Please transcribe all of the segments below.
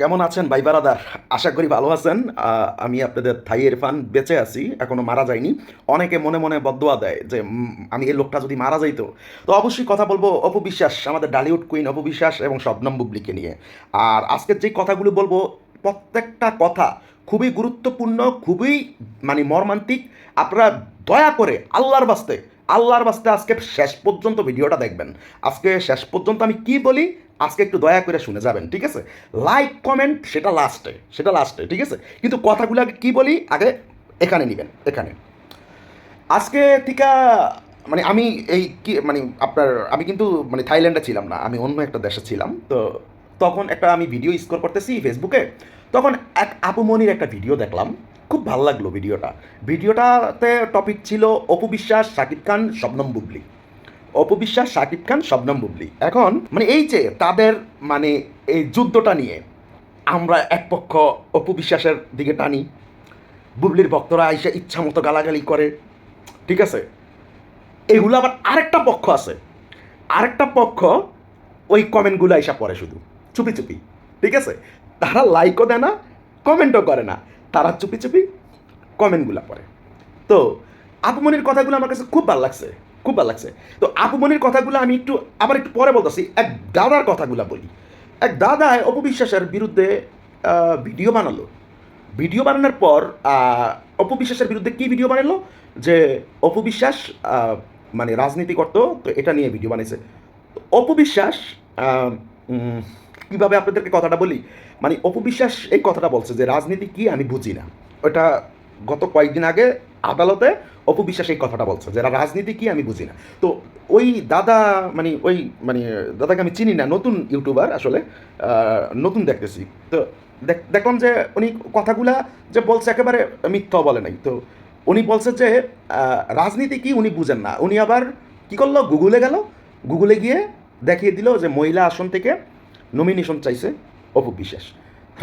কেমন আছেন ভাই বারাদার? আশা করি ভালো আছেন। আমি আপনাদের থাই ইরফান বেঁচে আছি, এখনও মারা যায়নি। অনেকে মনে মনে বদোয়া দেয় যে আমি এই লোকটা যদি মারা যাইতো? তো অবশ্যই কথা বলব অপবিশ্বাস, আমাদের ডালিউড কুইন অপবিশ্বাস এবং শবনম বুবলিকে নিয়ে। আর আজকের যে কথাগুলো বলব, প্রত্যেকটা কথা খুবই গুরুত্বপূর্ণ, খুবই মানে মর্মান্তিক। আপনারা দয়া করে আল্লাহর বাস্তে আল্লাহর বাস্তে আজকে শেষ পর্যন্ত ভিডিওটা দেখবেন। আজকে শেষ পর্যন্ত আমি কি বলি? আজকে একটু দয়া করে শুনে যাবেন, ঠিক আছে? লাইক কমেন্ট সেটা লাস্টে সেটা লাস্টে ঠিক আছে? কিন্তু কথাগুলো কী বলি? আগে এখানে নেবেন, এখানে। আজকে থেকে মানে আমি এই কি মানে আপনার, আমি কিন্তু মানে থাইল্যান্ডে ছিলাম না, আমি অন্য একটা দেশে ছিলাম, তো তখন একটা আমি ভিডিও স্কোর করতেছি ফেসবুকে তখন এক আপুমনির একটা ভিডিও দেখলাম, খুব ভালো লাগল ভিডিওটা ভিডিওটাতে টপিক ছিল অপু বিশ্বাস, শাকিব খান, শবনম বুবলি। অপু বিশ্বাস শাকিব খান, শবনম বুবলি। এখন মানে এই যে তাদের মানে এই যুদ্ধটা নিয়ে আমরা এক পক্ষ অপু বিশ্বাসের দিকে টানি, বুবলির ভক্তরা এসে ইচ্ছা মতো গালাগালি করে, ঠিক আছে? এগুলো আবার আরেকটা পক্ষ আছে। আরেকটা পক্ষ ওই কমেন্টগুলো এসে পড়ে শুধু, চুপি চুপি, ঠিক আছে? তারা লাইকও দেয় না, কমেন্টও করে না, তারা চুপি চুপি কমেন্টগুলো পড়ে। তো আপুমনির কথাগুলো আমার কাছে খুব ভালো লাগছে। খুব ভালো লাগছে। তো আপুমনির কথাগুলো আমি একটু, আবার একটু পরে বলতেছি। এক দাদার কথাগুলো বলি। এক দাদা অপবিশ্বাসের বিরুদ্ধে ভিডিও বানালো। ভিডিও বানানোর পর অপবিশ্বাসের বিরুদ্ধে কি ভিডিও বানালো? যে অপবিশ্বাস মানে রাজনীতি করতো, তো এটা নিয়ে ভিডিও বানিয়েছে অপবিশ্বাস কীভাবে আপনাদেরকে কথাটা বলি? মানে অপবিশ্বাস এই কথাটা বলছে যে, রাজনীতি কি আমি বুঝি না। ওটা গত কয়েকদিন আগে আদালতে অপবিশ্বাস এই কথাটা বলছে যে রাজনীতি কি আমি বুঝি না। তো ওই দাদা মানে ওই মানে দাদাকে আমি চিনি না, নতুন ইউটিউবার আসলে নতুন দেখতেছি। তো দেখলাম যে উনি কথাগুলা যে বলছে একেবারে মিথ্যা বলে নাই। তো উনি বলছে যে রাজনীতি কি উনি বুঝেন না। উনি আবার কি করল? গুগলে গেল। গুগলে গিয়ে দেখিয়ে দিল যে মহিলা আসন থেকে নমিনেশন চাইছে অপু বিশ্বাস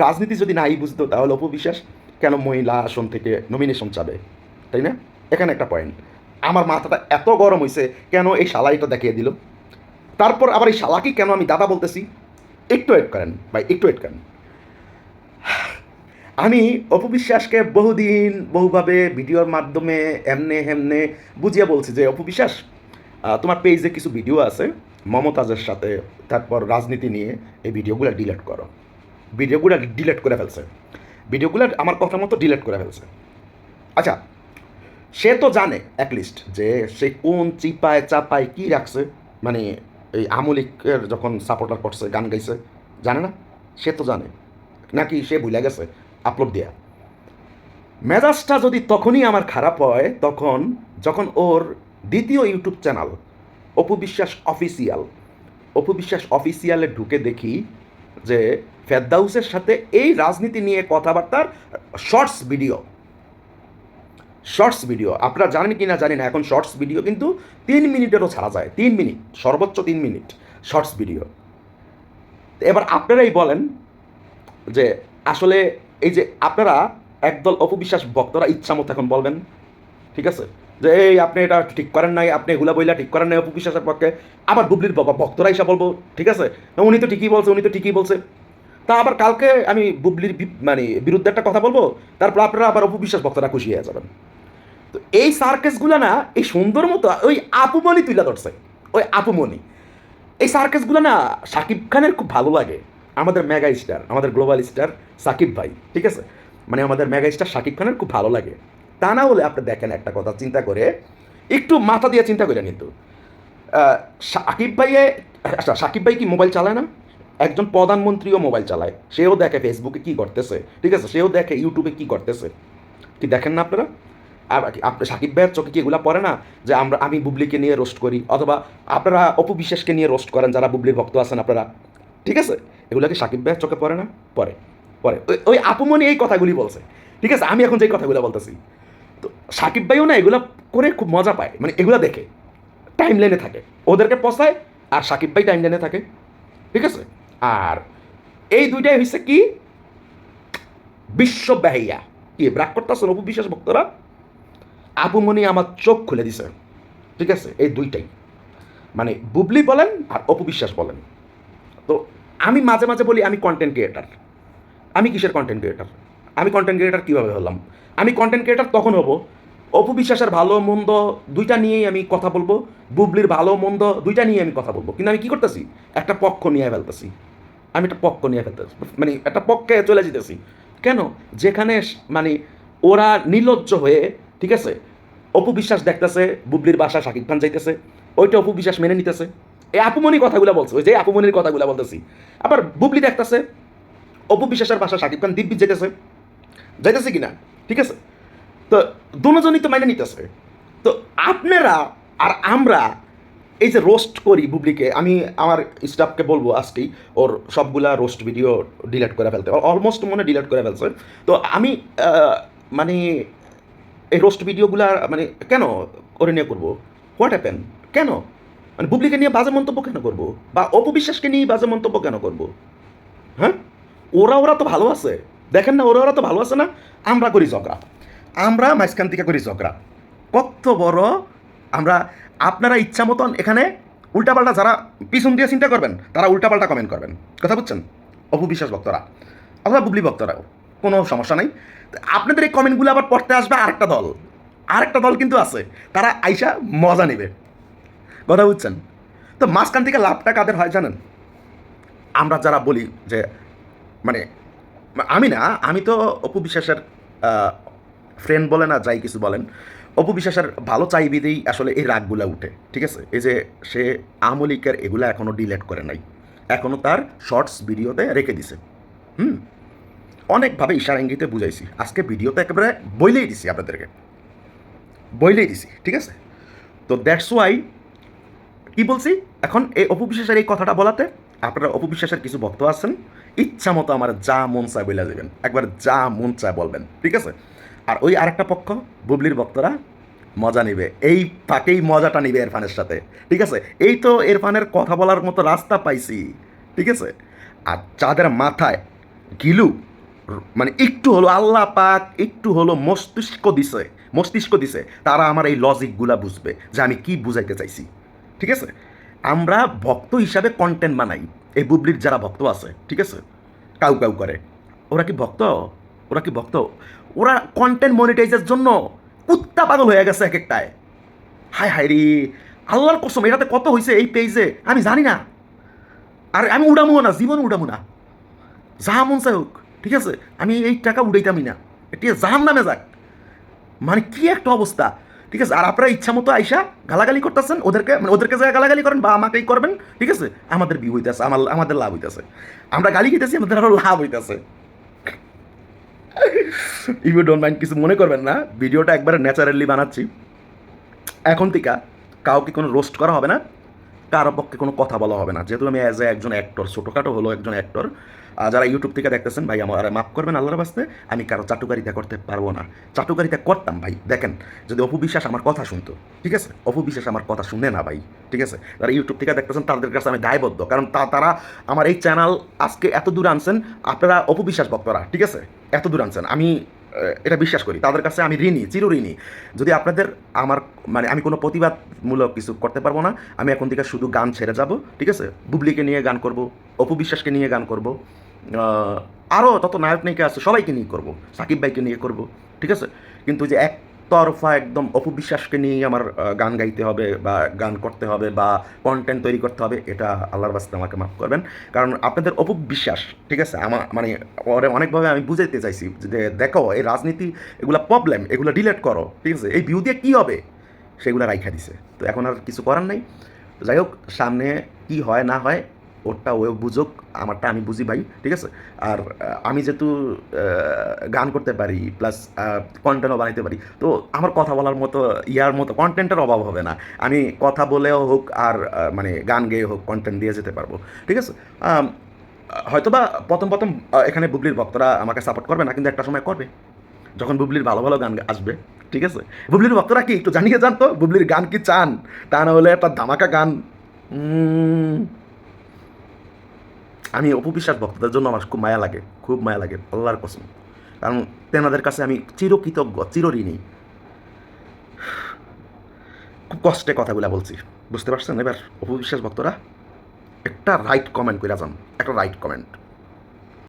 রাজনীতি যদি নাই বুঝতো তাহলে অপু বিশ্বাস কেন মহিলা আসন থেকে নমিনেশন চাবে? তাই না? এখানে একটা পয়েন্ট আমার মাথাটা এত গরম হয়েছে কেন এই শালাইটা দেখিয়ে দিল? তারপর আবার এই শালাকি কেন আমি দাদা বলতেছি? একটু ওয়েট করেন, ভাই, একটু ওয়েট করেন। আমি অপবিশ্বাসকে বহুদিন বহুভাবে ভিডিওর মাধ্যমে এমনে হেমনে বুঝিয়ে বলছি যে, অপবিশ্বাস তোমার পেজে কিছু ভিডিও আছে, মমতাজের সাথে, তারপর রাজনীতি নিয়ে এই ভিডিওগুলো ডিলেট করো। ভিডিওগুলো ডিলেট করে ফেলছে। ভিডিওগুলো আমার কথা মতো ডিলেট করে ফেলছে। আচ্ছা সে তো জানে অ্যাটলিস্ট যে সে কোন চিপায় চাপায় কি রাখছে। মানে এই আমলিকের যখন সাপোর্টার করছে, গান গাইছে, জানে না? সে তো জানে। নাকি সে ভুলে গেছে? আপলোড দেয়া। মেজাজটা যদি তখনই আমার খারাপ হয়, তখন যখন ওর দ্বিতীয় YouTube channel, Apu Biswas official, Apu Biswas অফিসিয়ালে ঢুকে দেখি যে ফেরদাউসের সাথে এই রাজনীতি নিয়ে কথাবার্তার শর্টস ভিডিও শর্টস ভিডিও। আপনারা জানেন কি না জানি না, এখন শর্টস ভিডিও কিন্তু তিন মিনিটেরও ছাড়া যায়। তিন মিনিট, সর্বোচ্চ তিন মিনিট শর্টস ভিডিও। এবার আপনারাই বলেন যে আসলে এই যে আপনারা একদল অপবিশ্বাস ভক্তরা ইচ্ছা মতো এখন বলবেন, ঠিক আছে? যে এই আপনি এটা ঠিক করেন নাই, আপনি এগুলা বইলা ঠিক করেন নাই অপবিশ্বাসের পক্ষে, আবার বুবলির বাবা ভক্তরা এসে বলব, ঠিক আছে? উনি তো ঠিকই বলছে, উনি তো ঠিকই বলছে। তা আবার কালকে আমি বুবলির মানে বিরুদ্ধে একটা কথা বলব, তারপর আপনারা আবার অপবিশ্বাস ভক্তরা খুশি হয়ে যাবেন। তো এই সার্কেসগুলো না, এই সুন্দর মতো, ওই আপুমনি তুলে ধরছে, ওই আপুমনি এই সার্কাসগুলো না সাকিব খানের খুব ভালো লাগে। আমাদের মেগা স্টার আমাদের গ্লোবাল স্টার সাকিব ভাই, ঠিক আছে? মানে আমাদের মেগা স্টার সাকিব খানের খুব ভালো লাগে। তা না হলে আপনি দেখেন একটা কথা, চিন্তা করে, একটু মাথা দিয়ে চিন্তা করেন কিন্তু। সাকিব ভাইয়ে আচ্ছা সাকিব ভাই কি মোবাইল চালায় না? একজন প্রধানমন্ত্রীও মোবাইল চালায়। সেও দেখে ফেসবুকে কি করতেছে ঠিক আছে? সেও দেখে ইউটিউবে কি করতেছে কি দেখেন না আপনারা? আপনি সাকিব ভাইয়ের চোখে কি এগুলা পড়ে না? যে আমরা, আমি বুবলিকে নিয়ে রোস্ট করি, অথবা আপনারা অপু বিশ্বাসকে নিয়ে রোস্ট করেন, যারা বুবলির ভক্ত আছেন আপনারা। ঠিক আছে? এগুলো কি সাকিব ভাইয়ের চোখে পড়ে না? পড়ে পরে ওই আপুমনি এই কথাগুলি বলছে। ঠিক আছে? আমি এখন যেই কথাগুলো বলতেছি। তো সাকিব ভাইও না এগুলো করে খুব মজা পায়। মানে এগুলো দেখে। টাইম লাইনে থাকে। ওদেরকে পচায় আর সাকিব ভাই টাইম লাইনে থাকে। ঠিক আছে? আর এই দুইটাই হচ্ছে কি? বিশ্বব্যাহিয়া কি, ব্রাক করতেছেন অপু বিশ্বাস ভক্তরা? আপুমনি আমার চোখ খুলে দিছে। ঠিক আছে? এই দুইটাই। মানে বুবলি বলেন আর অপবিশ্বাস বলেন। তো আমি মাঝে মাঝে বলি, আমি কন্টেন্ট ক্রিয়েটার আমি কিসের কন্টেন্ট ক্রিয়েটার আমি কন্টেন্ট ক্রিয়েটার কীভাবে হলাম? আমি কন্টেন্ট ক্রিয়েটার তখন হব। অপবিশ্বাসের ভালো, মন্দ দুইটা নিয়েই আমি কথা বলব। বুবলির ভালো, মন্দ দুইটা নিয়ে আমি কথা বলব। কিন্তু আমি কী করতেছি? একটা পক্ষ নিয়ে ফেলতেছি। আমি একটা পক্ষ নিয়ে ফেলতেছি। মানে একটা পক্ষে চলে যেতেছি। কেন? যেখানে মানে ওরা নির্লজ্জ হয়ে, ঠিক আছে? অপু বিশ্বাস দেখতেছে, বুবলির বাসা শাকিব খান যাইতেছে, ওইটা অপু বিশ্বাস মেনে নিতেছে। এই আপুমনির কথাগুলো বলছে, ওই যে আপুমনির কথাগুলো বলতেছি। আবার বুবলি দেখতেছে, অপু বিশ্বাসের বাসা শাকিব খান দিব্যি যেতেছে যাইতেছে কিনা? ঠিক আছে? তো দুজনই তো মাইনে নিতেছে। তো আপনারা আর আমরা এই যে রোস্ট করি বুবলিকে, আমি আমার স্টাফকে বলব আজকেই, ওর সবগুলা রোস্ট ভিডিও ডিলেট করে ফেলতে। অলমোস্ট মনে ডিলিট করে ফেলছে। তো আমি মানে এই রোস্ট ভিডিওগুলা মানে কেন করে নিয়ে করব? হোয়াট হ্যাপেন কেন? মানে বুবলিকে নিয়ে বাজে মন্তব্য কেন করব? বা অপবিশ্বাসকে নিয়ে বাজে মন্তব্য কেন করব? হ্যাঁ? ওরা ওরা তো ভালো আছে। দেখেন না, ওরা ওরা তো ভালো আছে না? আমরা করি ঝগড়া। আমরা মাঝখান থেকে করি ঝগড়া। কত বড় আমরা, আপনারা ইচ্ছা মতন এখানে উল্টাপাল্টা যারা পিছন দিয়ে চিন্তা করবেন, তারা উল্টাপাল্টা কমেন্ট করবেন। কথা বুঝছেন? অপবিশ্বাস ভক্তরা। অথবা বুবলি ভক্তরাও। কোনো সমস্যা নাই। আপনাদের এই কমেন্টগুলো আবার পড়তে আসবে আরেকটা দল। আরেকটা দল কিন্তু আছে, তারা আইসা মজা নেবে। কথা বুঝছেন? তো মাঝখান থেকে লাভটা কাদের হয় জানেন? আমরা যারা বলি যে মানে আমি না, আমি তো অপু বিশ্বাসের ফ্রেন্ড বলেন আর যাই কিছু বলেন, অপু বিশ্বাসের ভালো চাইবিদেই আসলে এই রাগগুলা উঠে, ঠিক আছে? এই যে সে আমলিকের এগুলা এখনও ডিলেট করে নাই। এখনও তার শর্টস ভিডিওতে রেখে দিছে। হুম? অনেকভাবে ইশারা ইঙ্গিতে বুঝাইছি। আজকে ভিডিওতে একেবারে বইলেই দিছি আপনাদেরকে। বইলেই দিছি, ঠিক আছে? তো দ্যাটস ওয়াই কি বলছি? এখন এই অপবিশ্বাসের এই কথাটা বলাতে আপনারা অপবিশ্বাসের কিছু ভক্ত আছেন, ইচ্ছা মতো আমার যা মন চায় বলে দেবেন একবার যা মন চায় বলবেন, ঠিক আছে? আর ওই আরেকটা পক্ষ, বুবলির ভক্তরা মজা নিবে। এই ফাঁকেই মজাটা নিবে এরফানের সাথে, ঠিক আছে? এই তো এরফানের কথা বলার মতো রাস্তা পাইছি, ঠিক আছে? আর যাদের মাথায় গিলু মানে একটু হলো আল্লাহ পাক, একটু হলো মস্তিষ্ক দিছে মস্তিষ্ক দিছে, তারা আমার এই লজিকগুলা বুঝবে যে আমি কি বুঝাইতে চাইছি। ঠিক আছে? আমরা ভক্ত হিসাবে কন্টেন্ট বানাই, এই বুবলির যারা ভক্ত আছে, ঠিক আছে? কাউ কাউ করে। ওরা কি ভক্ত? ওরা কি ভক্ত? ওরা কন্টেন্ট মনিটাইজের জন্য কুত্তা পাগল হয়ে গেছে এক একটায় হায় হায় রে, আল্লাহর কসম, এটাতে কত হয়েছে এই পেজে আমি জানি না। আর আমি উড়ামো না, জীবন উড়ামো না। যাহা মন চাই হোক। ঠিক আছে? আমি এই টাকা উড়াইতামই না। এটি জাহান নামে যাক। মানে কি একটা অবস্থা? ঠিক আছে? আর আপনারা ইচ্ছা মতো আইসা গালাগালি করতেছেন, ওদেরকে মানে ওদেরকে যা গালাগালি করেন বা আমাকেই করবেন, ঠিক আছে? আমাদের বিয়ে হইতেছে, আমার, আমাদের লাভ হইতেছে। আমরা গালি খেতেছি, আমাদের আরও লাভ হইতেছে। ইউ ডোন্ট মাইন্ড কিছু মনে করবেন না। ভিডিওটা একবারে ন্যাচারালি বানাচ্ছি। এখন থেকে কাউকে কোনো রোস্ট করা হবে না। কারও পক্ষে কোনো কথা বলা হবে না। যেহেতু আমি অ্যাজ এ একজন অ্যাক্টর ছোটোখাটো হলো একজন অ্যাক্টর যারা ইউটিউব থেকে দেখতেছেন, ভাই, আমার মাফ করবেন, আল্লাহর বাস্তে, আমি কারও চাটুকারিতা করতে পারব না। চাটুকারিতা করতাম, ভাই, দেখেন, যদি অপু বিশ্বাস আমার কথা শুনতো, ঠিক আছে? অপু বিশ্বাস আমার কথা শুনে না, ভাই, ঠিক আছে? যারা ইউটিউব থেকে দেখতেছেন, তাদের কাছে আমি দায়বদ্ধ, কারণ তা, তারা আমার এই চ্যানেল আজকে এত দূর আনছেন, আপনারা অপু বিশ্বাস ভক্তরা, ঠিক আছে? এত দূর আনছেন। আমি এটা বিশ্বাস করি। তাদের কাছে আমি ঋণী চির ঋণী যদি আপনাদের আমার মানে আমি কোনো প্রতিবাদমূলক কিছু করতে পারব না, আমি এখন থেকে শুধু গান ছেড়ে যাব, ঠিক আছে? বুবলিকে নিয়ে গান করব, অপু বিশ্বাসকে নিয়ে গান করব আরও তত নায়ক নায়িকা আছে, সবাইকে নিয়ে করব, সাকিব ভাইকে নিয়ে করব, ঠিক আছে? কিন্তু যে একতরফা একদম অপু বিশ্বাসকে নিয়ে আমার গান গাইতে হবে বা গান করতে হবে বা কন্টেন্ট তৈরি করতে হবে, এটা আল্লাহর বাস্তে আমাকে মাফ করবেন। কারণ আপনাদের অপু বিশ্বাস ঠিক আছে? আমার মানে ওরে অনেকভাবে আমি বুঝাইতে চাইছি যে, দেখো, এই রাজনীতি, এগুলা প্রবলেম এগুলো ডিলেট করো, ঠিক আছে? এই ভিউ দিয়ে কী হবে? সেগুলো রাইখা দিছে। তো এখন আর কিছু করার নাই। যাই হোক, সামনে কি হয়, না হয় ওরটা ও বুঝুক, আমারটা আমি বুঝি ভাই, ঠিক আছে? আর আমি যেহেতু গান করতে পারি প্লাস কন্টেন্টও বানাইতে পারি, তো আমার কথা বলার মতো, ইয়ার মতো কন্টেন্টের অভাব হবে না। আমি কথা বলেও হোক আর মানে গান গেয়ে হোক কন্টেন্ট দিয়ে যেতে পারব, ঠিক আছে? হয়তোবা প্রথম প্রথম এখানে বুবলির ভক্তরা আমাকে সাপোর্ট করবে না, কিন্তু একটা সময় করবে, যখন বুবলির ভালো ভালো গান আসবে, ঠিক আছে? বুবলির ভক্তরা কি, একটু জানিয়ে যান তো, বুবলির গান কি চান? তা না হলে একটা ধামাকা গান আমি অপবিশ্বাস ভক্তদের জন্য আমার খুব মায়া লাগে, খুব মায়া লাগে, আল্লাহর কসম। কারণ তেনাদের কাছে আমি চিরকৃতজ্ঞ, চিরঋণী। খুব কষ্টে কথাগুলো বলছি, বুঝতে পারছেন? এবার অপবিশ্বাস ভক্তরা একটা রাইট কমেন্ট করে যান, একটা রাইট কমেন্ট